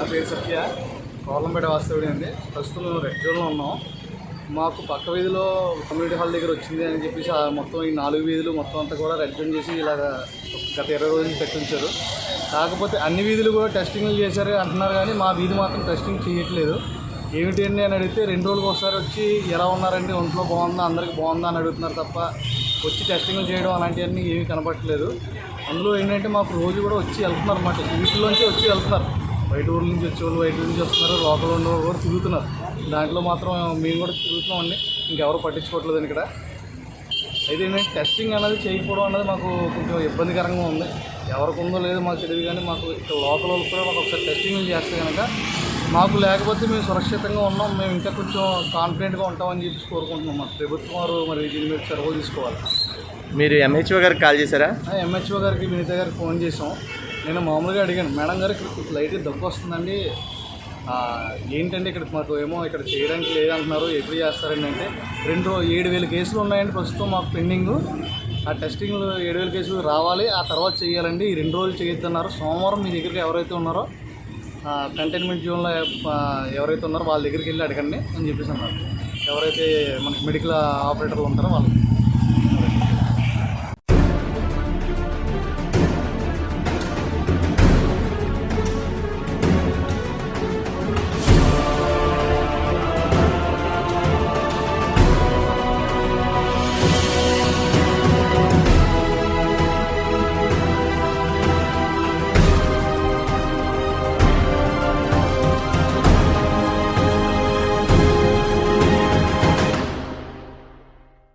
నా పేరు సత్య. కోలంపేట వాస్తవుడి అండి. ప్రస్తుతం మేము రెడ్ జోన్లో ఉన్నాం. మాకు పక్క వీధిలో కమ్యూనిటీ హాల్ దగ్గర వచ్చింది అని చెప్పేసి మొత్తం ఈ నాలుగు వీధులు మొత్తం అంతా కూడా రెడ్ జోన్ చేసి ఇలాగ గత ఇరవై రోజులు పెట్టించారు. కాకపోతే అన్ని వీధులు కూడా టెస్టింగ్లు చేశారు అంటున్నారు కానీ మా వీధి మాత్రం టెస్టింగ్ చేయట్లేదు. ఏమిటి అండి అని అడిగితే రెండు రోజులకు ఒకసారి వచ్చి ఎలా ఉన్నారండి ఒంట్లో బాగుందా అందరికీ బాగుందా అని అడుగుతున్నారు తప్ప వచ్చి టెస్టింగ్లు చేయడం అలాంటివన్నీ ఏమీ కనపట్లేదు అందులో ఏంటంటే మాకు రోజు కూడా వచ్చి వెళ్తున్నారు అన్నమాట. వీటిలోంచి వచ్చి వెళ్తున్నారు. బయట ఊర్ల నుంచి వచ్చే వాళ్ళు బయట నుంచి వస్తున్నారు లోపల ఉన్న వాళ్ళు కూడా తిరుగుతున్నారు. దాంట్లో మాత్రం మేము కూడా తిరుగుతున్నామండి. ఇంకెవరు పట్టించుకోవట్లేదు ఇక్కడ. అయితే ఏంటంటే టెస్టింగ్ అనేది చేయకపోవడం అనేది మాకు కొంచెం ఇబ్బందికరంగా ఉంది. ఎవరికి ఉందో లేదో మాకు తెలియదు కానీ మాకు ఇక్కడ లోకల్ వాళ్ళు కూడా మాకు ఒకసారి టెస్టింగ్ చేస్తే కనుక మాకు లేకపోతే మేము సురక్షితంగా ఉన్నాం. మేము ఇంకా కొంచెం కాన్ఫిడెంట్గా ఉంటామని చెప్పి కోరుకుంటున్నాం. మా ప్రభుత్వం వారు మరి దీని మీద చొరవ తీసుకోవాలి. మీరు ఎంహెచ్ఓ గారికి కాల్ చేశారా? ఎంహెచ్ఓ గారికి వినీత గారికి ఫోన్ చేసాం నేను మామూలుగా అడిగాను మేడం గారు ఇక్కడ లైట్ దగ్గు వస్తుందండి. ఏంటంటే ఇక్కడ మాకు ఏమో ఇక్కడ చేయడానికి లేదంటున్నారు ఎప్పుడు చేస్తారండి అంటే రెండు ఏడు వేల కేసులు ఉన్నాయండి ప్రస్తుతం మాకు పెండింగ్. ఆ టెస్టింగ్లు ఏడు వేల కేసులు రావాలి ఆ తర్వాత చేయాలండి. ఈ రెండు రోజులు చేయొద్దన్నారు. సోమవారం మీ దగ్గరికి ఎవరైతే ఉన్నారో కంటైన్మెంట్ జోన్లో ఎవరైతే ఉన్నారో వాళ్ళ దగ్గరికి వెళ్ళి అడగండి అని చెప్పేసి అన్నారు. ఎవరైతే మనకి మెడికల్ ఆపరేటర్లు ఉంటారో వాళ్ళు